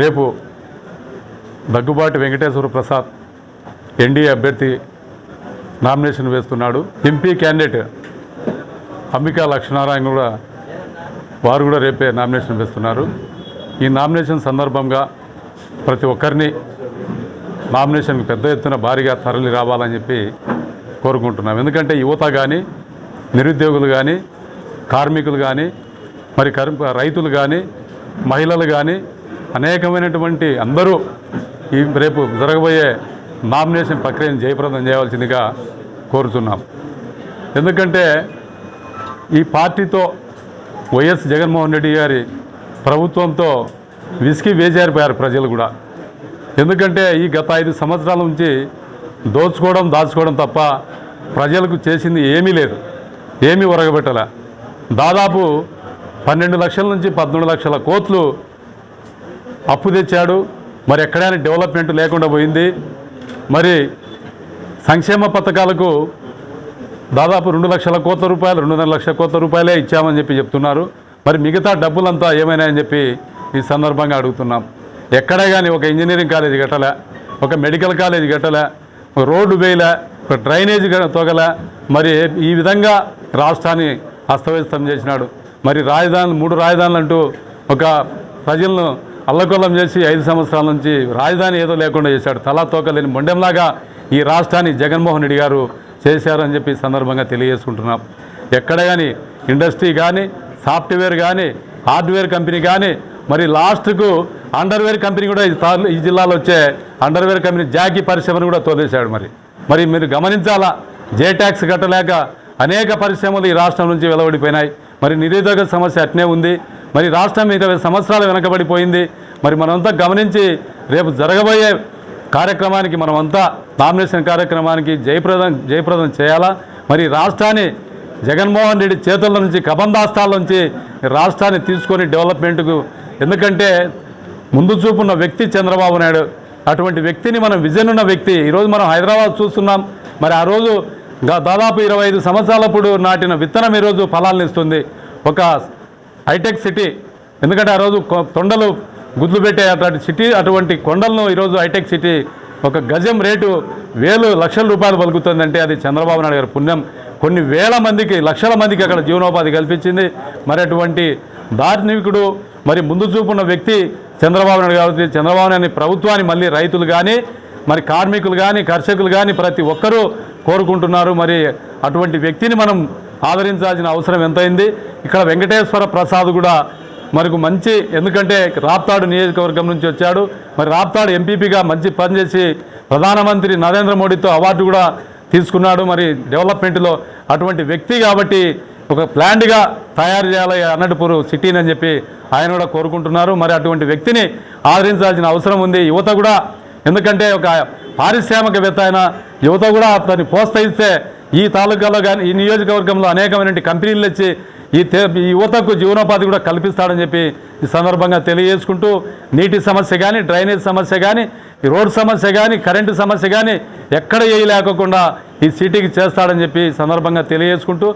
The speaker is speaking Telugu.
రేపు దగ్గుబాటి వెంకటేశ్వర ప్రసాద్ ఎన్డీఏ అభ్యర్థి నామినేషన్ వేస్తున్నాడు. ఎంపీ క్యాండిడేట్ అంబికా లక్ష్మీనారాయణ కూడా వారు కూడా రేపే నామినేషన్ వేస్తున్నారు. ఈ నామినేషన్ సందర్భంగా ప్రతి ఒక్కరిని నామినేషన్కి పెద్ద ఎత్తున భారీగా తరలి రావాలని చెప్పి కోరుకుంటున్నాం. ఎందుకంటే యువత కానీ నిరుద్యోగులు కానీ కార్మికులు కానీ మరి కర్ రైతులు కానీ మహిళలు కానీ అనేకమైనటువంటి అందరూ ఈ రేపు జరగబోయే నామినేషన్ ప్రక్రియను జయప్రదం చేయవలసిందిగా కోరుతున్నాం. ఎందుకంటే ఈ పార్టీతో వైఎస్ జగన్మోహన్ రెడ్డి గారి ప్రభుత్వంతో విసిగి వేజారిపోయారు ప్రజలు కూడా. ఎందుకంటే ఈ గత ఐదు సంవత్సరాల నుంచి దోచుకోవడం దాచుకోవడం తప్ప ప్రజలకు చేసింది ఏమీ లేదు. ఏమీ ఒరగబెట్టలే. దాదాపు పన్నెండు లక్షల నుంచి పద్మూడు లక్షల కోట్లు అప్పు తెచ్చాడు. మరి ఎక్కడైనా డెవలప్మెంట్ లేకుండా పోయింది. మరి సంక్షేమ పథకాలకు దాదాపు రెండు లక్షల కోట్ల రూపాయలు రెండున్నర లక్షల కోట్ల రూపాయలే ఇచ్చామని చెప్పి చెప్తున్నారు. మరి మిగతా డబ్బులంతా ఏమైనాయని చెప్పి ఈ సందర్భంగా అడుగుతున్నాం. ఎక్కడే కానీ ఒక ఇంజనీరింగ్ కాలేజీ కట్టలే ఒక మెడికల్ కాలేజీ కట్టలే ఒక రోడ్డు వేయలే ఒక డ్రైనేజ్ గ- మరి ఈ విధంగా రాష్ట్రాన్ని అస్తవ్యస్తం చేసినాడు. మరి రాజధానులు మూడు రాజధానులు అంటూ ఒక ప్రజలను అల్లకొల్లం చేసి ఐదు సంవత్సరాల నుంచి రాజధాని ఏదో లేకుండా చేశాడు. తలా తోకలేని మొండెంలాగా ఈ రాష్ట్రాన్ని జగన్మోహన్ రెడ్డి గారు చేశారని చెప్పి సందర్భంగా తెలియజేసుకుంటున్నాం. ఎక్కడ కానీ ఇండస్ట్రీ కానీ సాఫ్ట్వేర్ కానీ హార్డ్వేర్ కంపెనీ కానీ మరి లాస్ట్కు అండర్వేర్ కంపెనీ కూడా ఈ ఈ జిల్లాలో వచ్చే అండర్వేర్ కంపెనీ జాకీ పరిశ్రమను కూడా తోలేశాడు మరి. మరి మీరు గమనించాలా? జే ట్యాక్స్ కట్టలేక అనేక పరిశ్రమలు ఈ రాష్ట్రం నుంచి వెలువడిపోయినాయి. మరి నిరుద్యోగ సమస్య అట్నే ఉంది. మరి రాష్ట్రం ఇరవై సంవత్సరాలు వెనకబడిపోయింది. మరి మనమంతా గమనించి రేపు జరగబోయే కార్యక్రమానికి మనమంతా నామినేషన్ కార్యక్రమానికి జయప్రదం జయప్రదం చేయాలా? మరి రాష్ట్రాన్ని జగన్మోహన్ రెడ్డి చేతుల నుంచి కబందాస్తాల నుంచి రాష్ట్రాన్ని తీసుకొని డెవలప్మెంట్కు ఎందుకంటే ముందు చూపున్న వ్యక్తి చంద్రబాబు నాయుడు అటువంటి వ్యక్తిని మనం విజన్ ఉన్న వ్యక్తి ఈరోజు మనం హైదరాబాద్ చూస్తున్నాం. మరి ఆ రోజు దాదాపు ఇరవై ఐదు సంవత్సరాలప్పుడు నాటిన విత్తనం ఈరోజు ఫలాలను ఇస్తుంది. ఒక హైటెక్ సిటీ. ఎందుకంటే ఆ రోజు కొ- తొండలు గుద్దులు పెట్టే అటువంటి సిటీ అటువంటి కొండలను ఈరోజు హైటెక్ సిటీ ఒక గజం రేటు వేలు లక్షల రూపాయలు పలుకుతుందంటే అది చంద్రబాబు నాయుడు గారి పుణ్యం. కొన్ని వేల మందికి లక్షల మందికి అక్కడ జీవనోపాధి కల్పించింది. మరి అటువంటి దార్శనికుడు మరి ముందు చూపున్న వ్యక్తి చంద్రబాబు నాయుడు కాబట్టి చంద్రబాబు నాయుడు ప్రభుత్వాన్ని మళ్ళీ రైతులు కానీ మరి కార్మికులు కానీ కర్షకులు కానీ ప్రతి ఒక్కరూ కోరుకుంటున్నారు. మరి అటువంటి వ్యక్తిని మనం ఆదరించాల్సిన అవసరం ఎంతైంది? ఇక్కడ వెంకటేశ్వర ప్రసాద్ కూడా మనకు మంచి ఎందుకంటే రాప్తాడు నియోజకవర్గం నుంచి వచ్చాడు. మరి రాప్తాడు ఎంపీపీగా మంచి పనిచేసి ప్రధానమంత్రి నరేంద్ర మోడీతో అవార్డు కూడా తీసుకున్నాడు. మరి డెవలప్మెంట్లో అటువంటి వ్యక్తి కాబట్టి ఒక ప్లాంట్గా తయారు చేయాలి అన్నట్టుపూర్ సిటీని అని చెప్పి ఆయన కూడా కోరుకుంటున్నారు. మరి అటువంటి వ్యక్తిని ఆదరించాల్సిన అవసరం ఉంది. యువత కూడా ఎందుకంటే ఒక పారిశ్రామికవేత్త అయిన యువత కూడా అతన్ని ప్రోత్సహిస్తే ఈ తాలూకాలో కానీ ఈ నియోజకవర్గంలో అనేకమైన కంపెనీలు వచ్చి ఈ తే ఈ యువతకు జీవనోపాధి కూడా కల్పిస్తాడని చెప్పి ఈ సందర్భంగా తెలియజేసుకుంటూ నీటి సమస్య కానీ డ్రైనేజ్ సమస్య కానీ ఈ రోడ్ సమస్య కానీ కరెంటు సమస్య కానీ ఎక్కడ ఏ ఈ సిటీకి చేస్తాడని చెప్పి సందర్భంగా తెలియజేసుకుంటూ